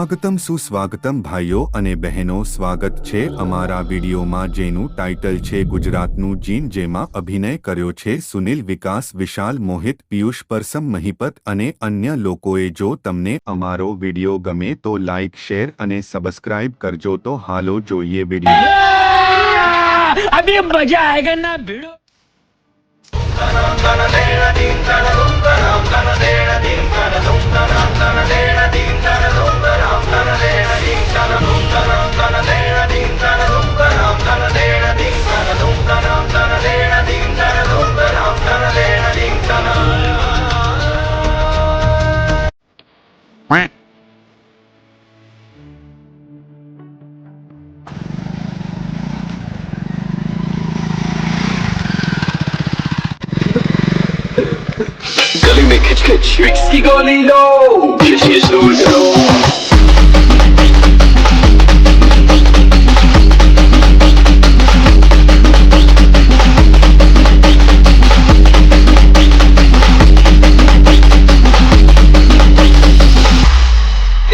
સ્વાગતમ સુસ્વાગતમ ભાઈઓ અને બહેનો સ્વાગત છે અમારા વિડીયોમાં જેનું ટાઇટલ છે ગુજરાતનું જીન જેમાં અભિનય કર્યો છે સુનિલ વિકાસ વિશાલ મોહિત પિયુષ પરસમ મહિપત અને અન્ય લોકોએ જો તમને અમારો વીડિયો ગમે તો લાઇક શેર અને સબસ્ક્રાઇબ કરજો તો હાલો જોઈએ વીડિયો મજા આયેગા ના ભીડો गली में खिच खिच ट्रिक्स की गोली लो खिच खिच दूर करो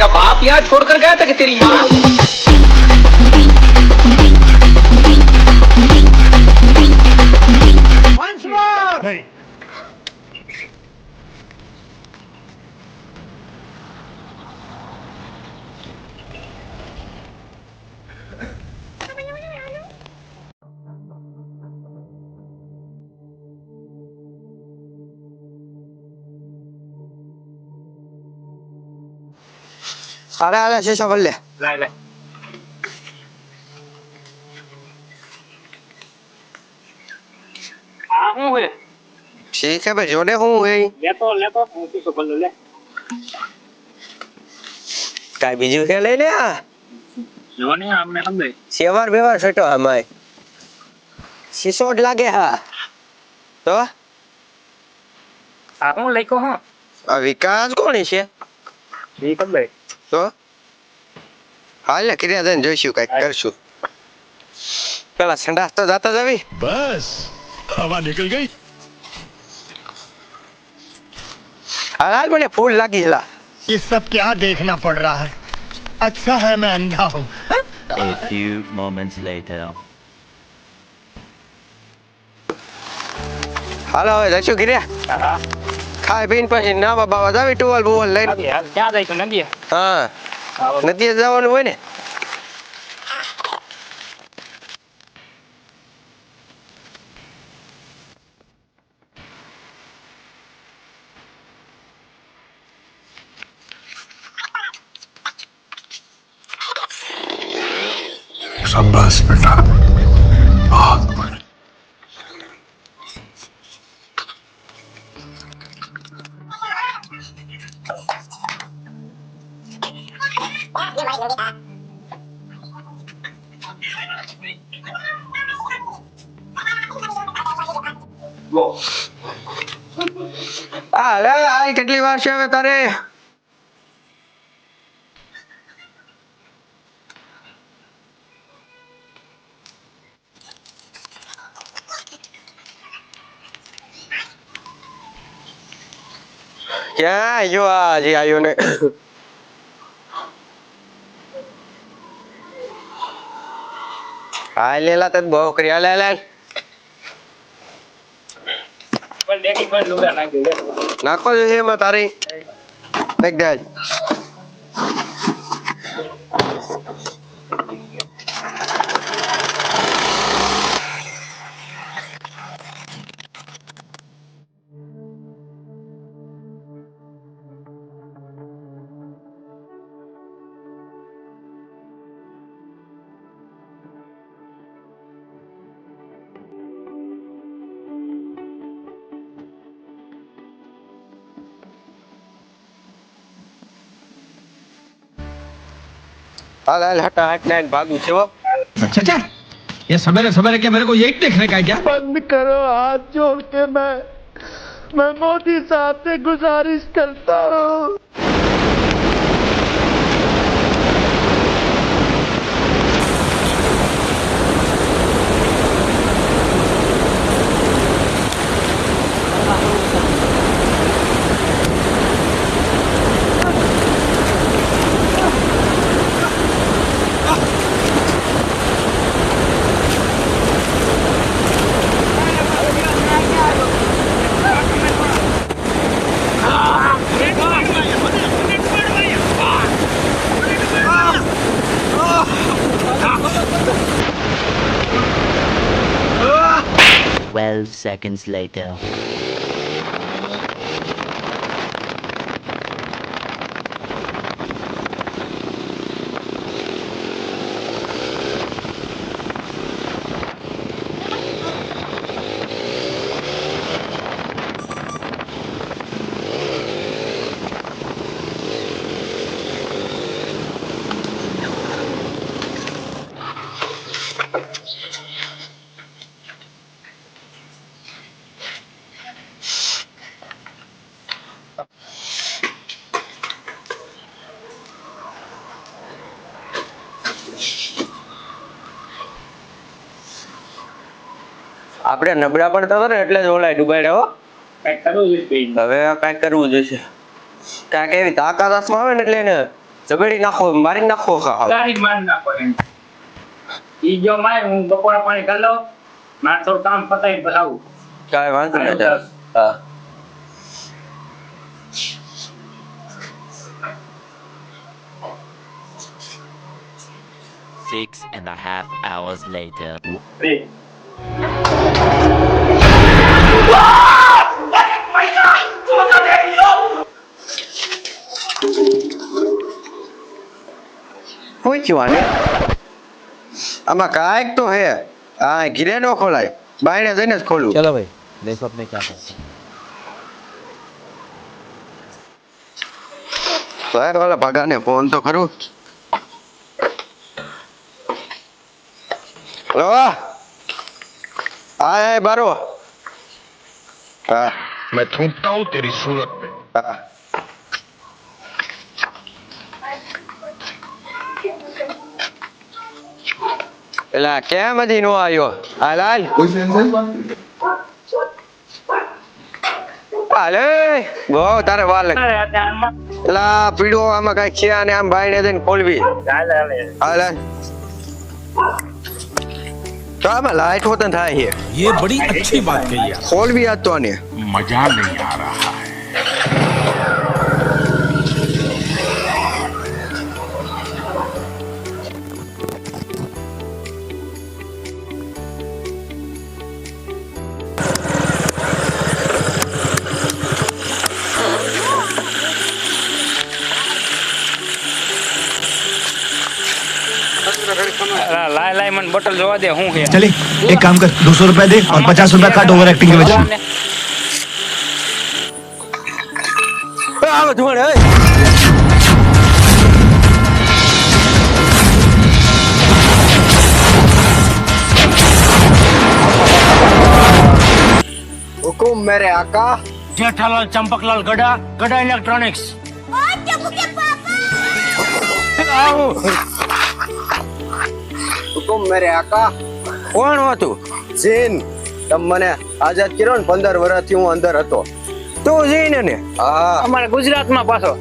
तेरा बाप यहाँ छोड़कर गया था कि तेरी माँ અરે અરે શેષો કર લે લાય લાય હું હે ઠીક હે ભાઈ બીજું કે લે આ જોને આમને સમજાય સેવાર બેવાર છટો આમાં શીશો જ લાગે હા તો આ હું લખ્યો હા વિકાસ કોણ છે વિકાસ ભાઈ તો હાલ ને ક્રિયા દઈને જોઈશું કઈક કરશું પેલા સંડાસ તો જાતા જ આવી बस हवा निकल गई હાલ હાલ મને ફૂલ લાગી હેલા ये सब क्या देखना पड़ रहा है अच्छा है मैं अंधा हूँ A few moments later. હાલો હવે જઈશું ક્રિયા ખાઈ પીને પછી નાવા બાવા જાવી ટુવાલ બુવાલ લઈને ક્યાં જાય તો નદી હા નદીએ જવાનું હોય ને शाबाश बेटा बहुत આ કેટલી વાર છે હવે તારે ક્યાં આવ્યો આ હજી આવ્યો ને હા લેલા તત બહુ કર્યા લે લે પણ દેખી પણ લુગડા નાખી છો એમાં તારી. નાખ દે हाल हाल हटा हटना भागू छो अच्छा चल। ये सवेरे सवेरे क्या मेरे को यही देखने का है क्या? बंद करो हाथ जोड़ के मैं मैं मोदी साहब से गुजारिश करता हूँ। 12 seconds later. આપણે નબળા પડતા હતા ને એટલે જ ઓલાય ડુબાઈ બેન. હવે કઈ કાંઈક કરવું જોઈશે. કાંઈક એવી તાકાત હાથમાં આવે ને એટલે એને ઝઘડી નાખો મારી નાખો ખાવ ગાડી જ મારી નાખો ઈ જો માય હું બપોરા પાણી કરી લઉં મારે થોડું કામ પતાવીને પછી આવું કાંઈ વાંધો નહીં હા Six and a half hours later. બે. થયું આને આમાં કાંઈક તો હે હા ઘીરે નો ખોલાય બાયણે જઈને જ ખોલું चलो भाई देखो अपने क्या करते हैं ભાઈ ઓલા ભગાને ફોન તો કરું હલો હા હા બારો હા मैं थूकता हूँ तेरी सूरत पे હા એલા કેમ હજી નો આવ્યો હાલ હાલ હાલે બહુ તારે વાર લાગે અરે અત્યારમાં એલા પીડો આમાં કઈ છે અને આમ ભાઈ ને જઈને ખોલવી ચાલે હાલે. હાલ હાલ તો આમાં લાઈટ હોતન થાય છે ये बड़ी अच्छी बात कही यार ખોલવી આજ તો આને मजा नहीं आ रहा है लाई लाई मन बटल जोवा दे हूँ है। चले एक काम कर 200 रुपए दे और 50 रुपए काट ओवर एक्टिंग के वजह से धुआँ ए हुकुम मेरे आका। जेठालाल चंपकलाल गड़ा गड़ा इलेक्ट्रॉनिक्स आओ। હુકુમ મેરે આકા. કોણ હતું? જીન તમ મને આઝાદ કર્યો ને પંદર વર્ષથી હું અંદર હતો. તું જીન ને? હા. અમારે ગુજરાતમાં પાછો.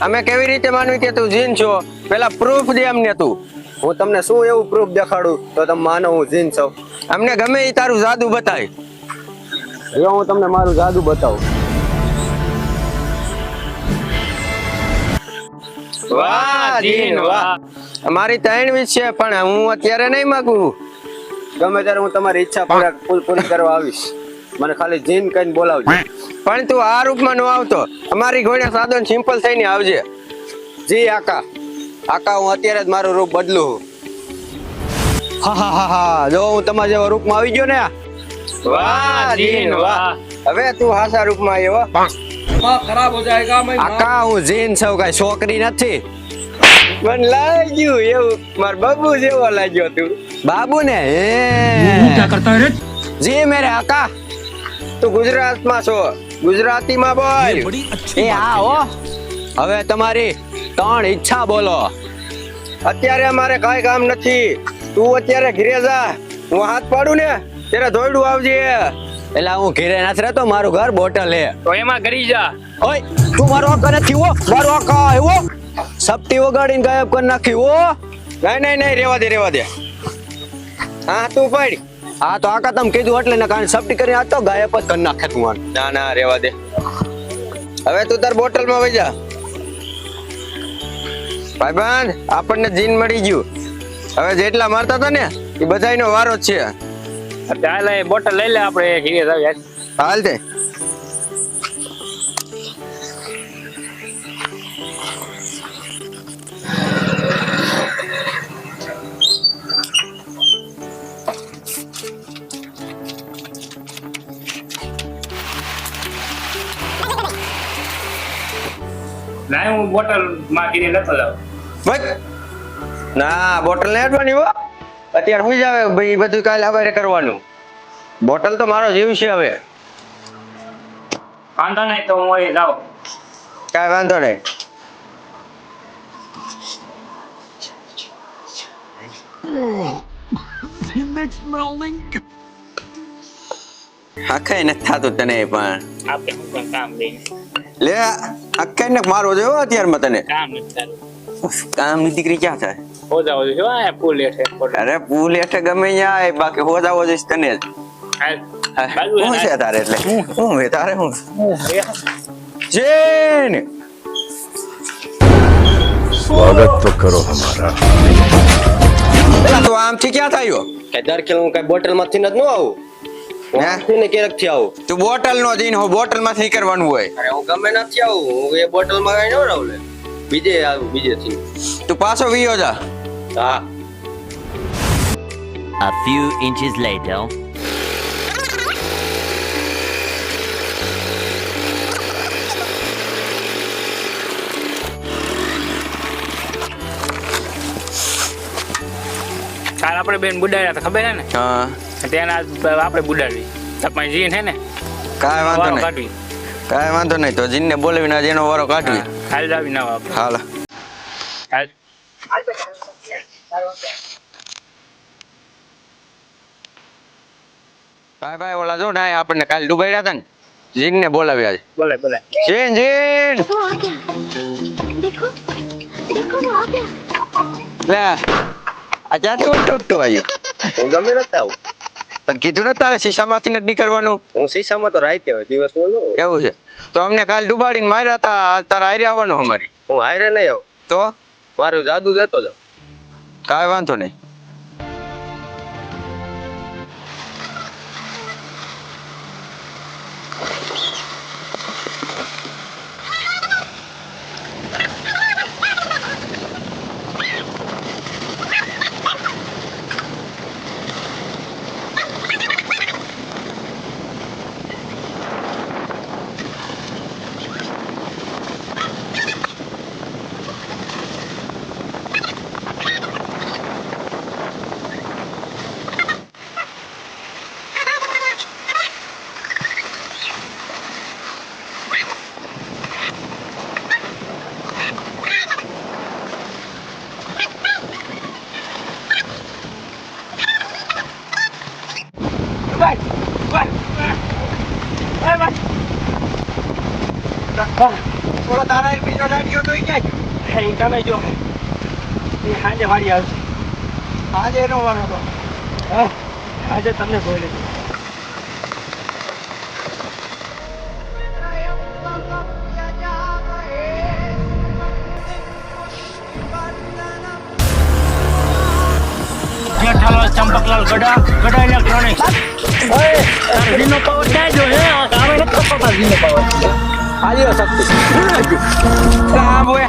અમે કેવી રીતે માનવી કે તું જીન છો? પેલા પ્રૂફ દે અમને તું. હું તમને શું એવું પ્રૂફ દેખાડું? તો તમે માનો હું જીન છું. અમને ગમે એ તારું જાદુ બતાય. જો હું તમને મારું જાદુ બતાવું. વાહ જીન વાહ. મારી ત્રણવી છે પણ હું અત્યારે નહીં માગું. ગમે ત્યારે હું તમારી ઈચ્છા પૂરી કરવા આવીશ. મને ખાલી જીન કહીને બોલાવજો. પણ તું આ રૂપમાં ન આવતો. અમારી ઘોડે સાદો સિમ્પલ થઈને આવજે. જી આકા. આકા હું અત્યારે જ મારું રૂપ બદલું હા હા હા હા. જો હું તમારા જેવા રૂપમાં આવી ગયો ને વાહ જીન વાહ. હવે તું હાસા રૂપમાં આવ્યો ખરાબ હો જાયગા આકા હું જીન છું કઈ છોકરી નથી. મને લાગ્યું એવું. માર બાબુ જેવો લાગ્યો તું. બાબુ ને એ. હું ક્યાં કરતા રે જી મેરે આકા. તું ગુજરાતમાં છો. ગુજરાતીમાં બોલ. એ હા હો. હવે તમારી ત્રણ ઈચ્છા બોલો. અત્યારે અમારે કઈ કામ નથી. તું અત્યારે ઘીરે જા. હું હાથ પાડું ને ત્યારે ધોયડું આવજે. એટલે હું ઘેરે નથી રહેતો મારું ઘર બોટલ. હે તો એમાં કરી જા. ઓય તું મારો હક નથી હો. મારો હક એવો સપટી વગાડીને ગાયબ કરી નાખી ઓ નહીં નહીં નહીં રેવા દે રેવા દે. હા તું પડ. હા તો આકા તમે કીધું એટલે ને કારણ સપટી કરીને આતો ગાયબ જ કરી નાખે તું. ના ના રેવા દે. હવે તું તાર બોટલમાં વઈ જા. ભાઈબંધ આપણને જીન મળી ગયું. હવે જેટલા મારતા હતા ને એ બધાનો વારો જ છે. ચાલે બોટલ લઈ લે આપણે સિરિયસ જાવ હાલ તે ના હું બોટલમાં ગીરી લેતો જાવ ભાઈ ના બોટલ ને અડવાની હો. અત્યારે હું જાવે ભાઈ બધું કાલે સવારે કરવાનું. બોટલ તો મારો જીવ છે હવે. વાંધો નહીં તો હું અહીં જાઉં. કાંઈ વાંધો નહીં. આખાય નથી થતું તને પણ. આપણે કામ લઈને. લે અક્કાઈ ને મારો જો અત્યારમાં તને? કામની દીકરી ક્યાં થાય? હો જાવો જો આ પૂલ હેઠે? અરે પૂલ હેઠે ગમે ત્યાં બાકી હો જાવો જઈશ તને જ. હું છે તારે એટલે? હું? મે તારે? હું? જેન! સ્વાગત તો કરો હમારા તો આમથી ક્યાં થયો? કે દર કિલો હું કઈ બોટલમાંથી નથી ન આવું? હું ને ક્યારેકથી આવું. તું બોટલ નો જઈને હું બોટલમાંથી કરવાનું હોય. અરે હું ગમે નથી આવું હું એ બોટલમાં કઈ ન રહું લે. બીજે આવું બીજે થી. તું પાછો વિયો જા. હા. A few inches later. આપણે બેન બુડાડ્યા હતા ખબર ને? હા. ત્યાંના આપણે બુડાડવી તપમાઈ જીન હે ને? કાંઈ વાંધો નહીં. કાંઈ વાંધો નહીં તો જીનને બોલાવીને આજે એનો વારો કાઢવી. હાલ જાવી ના આપણે. હાલ. ભાઈ ભાઈ ઓલા જો ને આપણને કાલ ડુબાડ્યા હતા ને જીન ને બોલાવ્યા છે. બોલે બોલે. જીન જીન! દેખો દેખો આ ગયા લે. આ તો ઓટો ઓટો હું ગમે નથી આવું. પણ કીધું ને તારે શીશામાંથી નથી નીકળવાનું? હું શીશામાં તો રાતે હોય. દિવસ એવું છે. તો અમને કાલ ડુબાડીને માર્યા હતા તાર હારે આવવાનું અમારી. હું હારે નહીં આવું. તો? મારું જાદુ દેતો જાઉં. કાંઈ વાંધો નહીં. તમે જો. એ સાંજે વાળી આવશે. આજે એનો વારો હતો. હા, આજે તમને બોલે છે જેઠાલાલ ચંપકલાલ ગડા ગડા ઇલેક્ટ્રોનિક્સ વીનો પાવર ક્યાં જો હે આવે નથી ખબર વીનો પાવર આલ્યો શક્તિ આ બોય.